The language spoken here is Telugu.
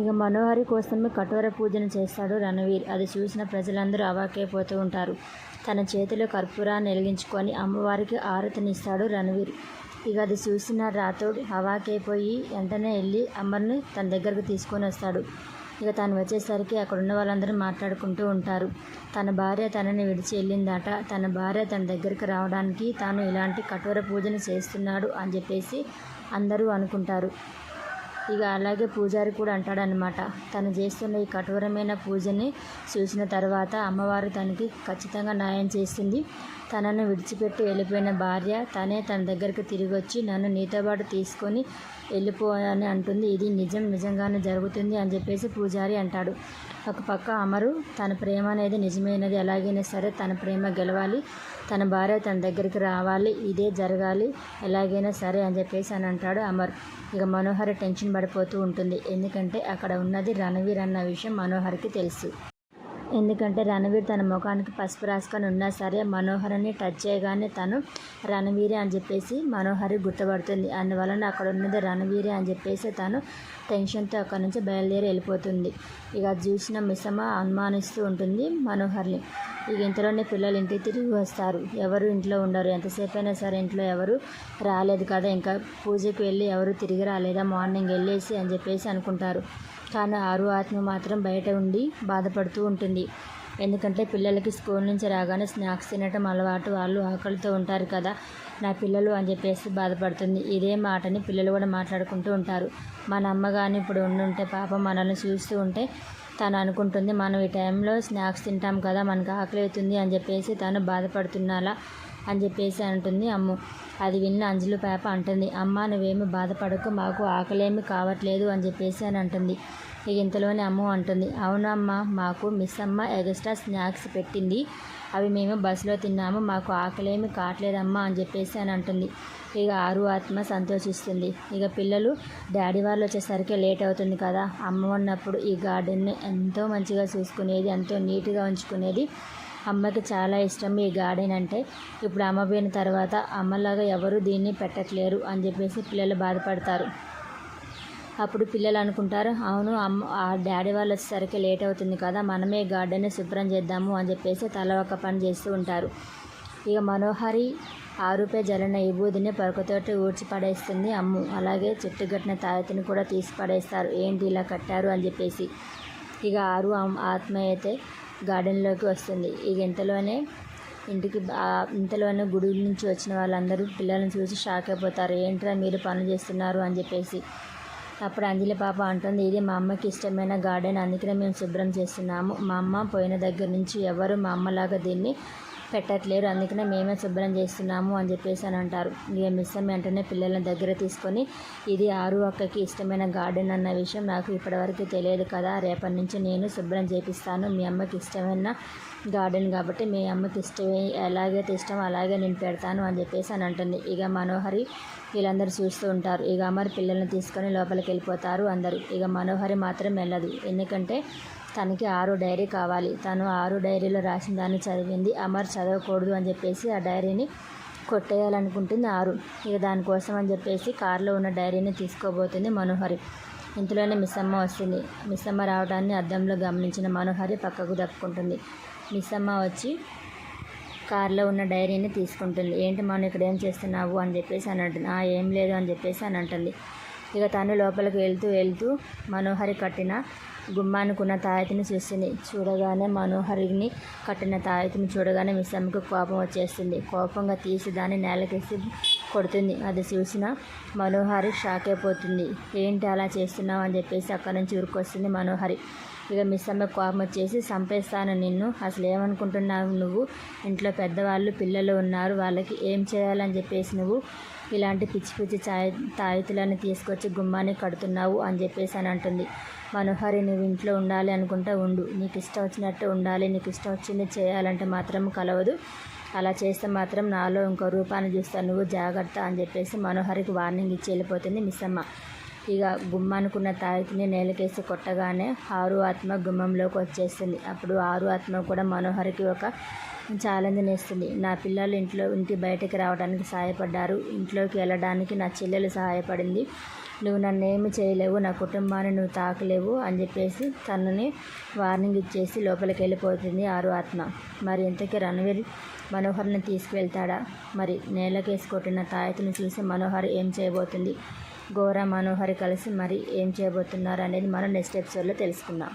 ఇక మనోహరి కోసమే కఠోర పూజను చేస్తాడు రణవీర్. అది చూసిన ప్రజలందరూ అవాకైపోతూ ఉంటారు. తన చేతిలో కర్పూరాన్ని వెలిగించుకొని అమ్మవారికి ఆరతినిస్తాడు రణవీర్. ఇక అది చూసిన రాథోడ్ అవాకైపోయి వెంటనే వెళ్ళి అమ్మని తన దగ్గరకు తీసుకొని వస్తాడు. ఇక తను వచ్చేసరికి అక్కడ ఉన్న వాళ్ళందరూ మాట్లాడుకుంటూ ఉంటారు. తన భార్య తనని విడిచి వెళ్ళిందట. తన భార్య తన దగ్గరికి రావడానికి తాను ఇలాంటి కఠోర పూజను చేస్తున్నాడు అని చెప్పేసి అందరూ అనుకుంటారు. ఇక అలాగే పూజారి కూడా అంటాడనమాట తను చేస్తున్న ఈ కఠోరమైన పూజని చూసిన తర్వాత అమ్మవారు తనకి ఖచ్చితంగా న్యాయం చేస్తుంది. తనను విడిచిపెట్టి వెళ్ళిపోయిన భార్య తనే తన దగ్గరికి తిరిగి వచ్చి నన్ను నీతో పాటు తీసుకొని వెళ్ళిపో అని అంటుంది. ఇది నిజం నిజంగానే జరుగుతుంది అని చెప్పేసి పూజారి అంటాడు. ఒక పక్క అమరు తన ప్రేమ అనేది నిజమైనది ఎలాగైనా సరే తన ప్రేమ గెలవాలి తన భార్య తన దగ్గరికి రావాలి ఇదే జరగాలి ఎలాగైనా సరే అని చెప్పేసి అని అంటాడు అమర్. ఇక మనోహర్ టెన్షన్ పడిపోతూ ఉంటుంది. ఎందుకంటే అక్కడ ఉన్నది రణవీర్ అన్న విషయం మనోహర్కి తెలుసు. ఎందుకంటే రణవీర్ తన ముఖానికి పసుపు రాసుకొని ఉన్నా సరే మనోహర్ని టచ్ చేయగానే తను రణవీరే అని చెప్పేసి మనోహరి గుర్తుపడుతుంది. అందువలన అక్కడ ఉన్నది రణవీరే అని చెప్పేసి తను టెన్షన్తో అక్కడి నుంచి బయలుదేరి వెళ్ళిపోతుంది. ఇక చూసిన మిస్సమ్మ అనుమానిస్తూ ఉంటుంది మనోహర్ని. ఇక ఇంతలోనే పిల్లలు ఇంటికి తిరిగి వస్తారు. ఎవరు ఇంట్లో ఉండరు. ఎంతసేపు అయినా సరే ఇంట్లో ఎవరు రాలేదు కదా. ఇంకా పూజకి వెళ్ళి ఎవరు తిరిగి రాలేదా? మార్నింగ్ వెళ్ళేసి అని చెప్పేసి అనుకుంటారు. కానీ ఆరు ఆత్మ మాత్రం బయట ఉండి బాధపడుతూ ఉంటుంది. ఎందుకంటే పిల్లలకి స్కూల్ నుంచి రాగానే స్నాక్స్ తినటం అలవాటు వాళ్ళు ఆకలితో ఉంటారు కదా. నా పిల్లలు అని చెప్పేసి బాధపడుతుంది. ఇదే మాటని పిల్లలు కూడా మాట్లాడుకుంటూ ఉంటారు. మన అమ్మ కానీ ఇప్పుడు ఉండుంటే పాప మనల్ని చూస్తూ ఉంటే తను అనుకుంటుంది మనం ఈ టైంలో స్నాక్స్ తింటాం కదా మనకు ఆకలి అవుతుంది అని చెప్పేసి తను బాధపడుతున్నాలా అని చెప్పేసి అంటుంది అమ్ము. అది విన్న అంజలి పాప అంటుంది అమ్మ నువ్వేమి బాధపడకు మాకు ఆకలేమి కావట్లేదు అని చెప్పేసి అని అంటుంది. ఇక ఇంతలోనే అమ్మ అంటుంది అవునమ్మ మాకు మిస్ అమ్మ ఎగస్ట్రా స్నాక్స్ పెట్టింది అవి మేము బస్సులో తిన్నాము మాకు ఆకలేమి కావట్లేదమ్మా అని చెప్పేసి అని అంటుంది. ఇక ఆరు ఆత్మ సంతోషిస్తుంది. ఇక పిల్లలు డాడీ వాళ్ళు వచ్చేసరికి లేట్ అవుతుంది కదా అమ్మ ఉన్నప్పుడు ఈ గార్డెన్ని ఎంతో మంచిగా చూసుకునేది ఎంతో నీట్గా ఉంచుకునేది అమ్మకి చాలా ఇష్టం ఈ గార్డెన్ అంటే. ఇప్పుడు అమ్మ పోయిన తర్వాత అమ్మలాగా ఎవరు దీన్ని పెట్టట్లేరు అని చెప్పేసి పిల్లలు బాధపడతారు. అప్పుడు పిల్లలు అనుకుంటారు అవును అమ్మ ఆ డాడీ వాళ్ళు వచ్చేసరికి లేట్ అవుతుంది కదా మనమే గార్డెన్ని శుభ్రం చేద్దాము అని చెప్పేసి తల ఒక పని చేస్తూ ఉంటారు. ఇక మనోహరి ఆరుపై జలన విభూదిని పరకతోటి ఊడ్చి పడేస్తుంది అమ్ము. అలాగే చెట్టు కట్టిన తాయతిని కూడా తీసి పడేస్తారు. ఏంటి ఇలా కట్టారు అని చెప్పేసి. ఇక ఆరు ఆత్మ అయితే గార్డెన్లోకి వస్తుంది. ఈ ఇంతలోనే ఇంటికి ఇంతలోనే గుడి నుంచి వచ్చిన వాళ్ళందరూ పిల్లలను చూసి షాక్ అయిపోతారు. ఏంట్రా మీరు పనులు చేస్తున్నారు? అని చెప్పేసి. అప్పుడు అంజలి పాప అంటుంది ఇది మా అమ్మకి ఇష్టమైన గార్డెన్ అందుకనే మేము శుభ్రం చేస్తున్నాము. మా అమ్మ పోయిన దగ్గర నుంచి ఎవరు మా అమ్మలాగా దీన్ని పెట్టట్లేరు. అందుకనే మేమే శుభ్రం చేస్తున్నాము అని చెప్పేసి అని అంటారు. ఇక మిస్ అమ్మ వెంటనే పిల్లలని దగ్గర తీసుకొని ఇది ఆరు అక్కకి ఇష్టమైన గార్డెన్ అన్న విషయం నాకు ఇప్పటివరకు తెలియదు కదా. రేపటి నుంచి నేను శుభ్రం చేపిస్తాను. మీ అమ్మకి ఇష్టమైన గార్డెన్ కాబట్టి మీ అమ్మకి ఇష్టమే ఎలాగైతే ఇష్టం అలాగే నేను పెడతాను అని చెప్పేసి అని అంటుంది. ఇక మనోహరి వీళ్ళందరూ చూస్తూ ఉంటారు. ఇక అమర్ పిల్లల్ని తీసుకొని లోపలికి వెళ్ళిపోతారు అందరూ. ఇక మనోహరి మాత్రం వెళ్ళదు. ఎందుకంటే తనకి ఆరు డైరీ కావాలి. తను ఆరు డైరీలో రాసిన దాన్ని చదివింది. అమర్ చదవకూడదు అని చెప్పేసి ఆ డైరీని కొట్టేయాలనుకుంటుంది ఆరు. ఇక దానికోసం అని చెప్పేసి కారులో ఉన్న డైరీని తీసుకోబోతుంది మనోహరి. ఇంతలోనే మిస్సమ్మ వస్తుంది. మిస్ అమ్మ రావడాన్ని అద్దంలో గమనించిన మనోహరి పక్కకు దప్పుకుంటుంది మిస్సమ్మ వచ్చి కారులో ఉన్న డైరీని తీసుకుంటుంది. ఏంటి మనం ఇక్కడ ఏం చేస్తున్నావు అని చెప్పేసి అని అంటుంది. ఏం లేదు అని చెప్పేసి అని అంటుంది. ఇక తను లోపలికి వెళ్తూ వెళ్తూ మనోహరి కట్టిన గుమ్మానుకున్న తాయతిని చూస్తుంది. చూడగానే మనోహరిని కట్టిన తాయతిని చూడగానే మిస్సమ్మకు కోపం వచ్చేస్తుంది. కోపంగా తీసి దాన్ని నేలకేసి కొడుతుంది. అది చూసిన మనోహరి షాక్ అయిపోతుంది. ఏంటి అలా చేస్తున్నావు అని చెప్పేసి అక్కడి నుంచి ఉరికొస్తుంది మనోహరి. ఇక మిస్ అమ్మ కోపం వచ్చేసి చంపేస్తాను నిన్ను. అసలు ఏమనుకుంటున్నావు నువ్వు? ఇంట్లో పెద్దవాళ్ళు పిల్లలు ఉన్నారు. వాళ్ళకి ఏం చేయాలని చెప్పేసి నువ్వు ఇలాంటి పిచ్చి పిచ్చి చాయ్ తాయితులను తీసుకొచ్చి గుమ్మాన్ని కడుతున్నావు అని చెప్పేసి అని అంటుంది. మనోహరి నువ్వు ఇంట్లో ఉండాలి అనుకుంటే ఉండు. నీకు ఇష్టం వచ్చినట్టు ఉండాలి. నీకు ఇష్టం వచ్చింది చేయాలంటే మాత్రం కలవదు. అలా చేస్తే మాత్రం నాలో ఇంకో రూపాన్ని చూస్తాను. నువ్వు జాగ్రత్త అని చెప్పేసి మనోహరికి వార్నింగ్ ఇచ్చి వెళ్ళిపోతుంది మిస్సమ్మ. ఇక గుమ్మానుకున్న తాయితిని నేలకేసి కొట్టగానే ఆరు ఆత్మ గుమ్మంలోకి వచ్చేస్తుంది అప్పుడు ఆరు ఆత్మ కూడా మనోహరికి ఒక ఛాలెంజ్ నేస్తుంది. నా పిల్లలు ఇంట్లో ఇంటి బయటకు రావడానికి సహాయపడ్డారు. ఇంట్లోకి వెళ్ళడానికి నా చెల్లెలు సహాయపడింది. నువ్వు నన్ను ఏమి చేయలేవు నా కుటుంబాన్ని నువ్వు తాకలేవు అని చెప్పేసి తనని వార్నింగ్ ఇచ్చేసి లోపలికి వెళ్ళిపోతుంది ఆరు ఆత్మ. మరి ఇంతకీ రణవీర్ మనోహర్ని తీసుకువెళ్తాడా? మరి నేలకేసి కొట్టిన తాయతను చూసి మనోహర్ ఏం చేయబోతుంది? గోరా మనోహర్ కలిసి మరి ఏం చేయబోతున్నారు అనేది మనం నెక్స్ట్ ఎపిసోడ్లో తెలుసుకుందాం.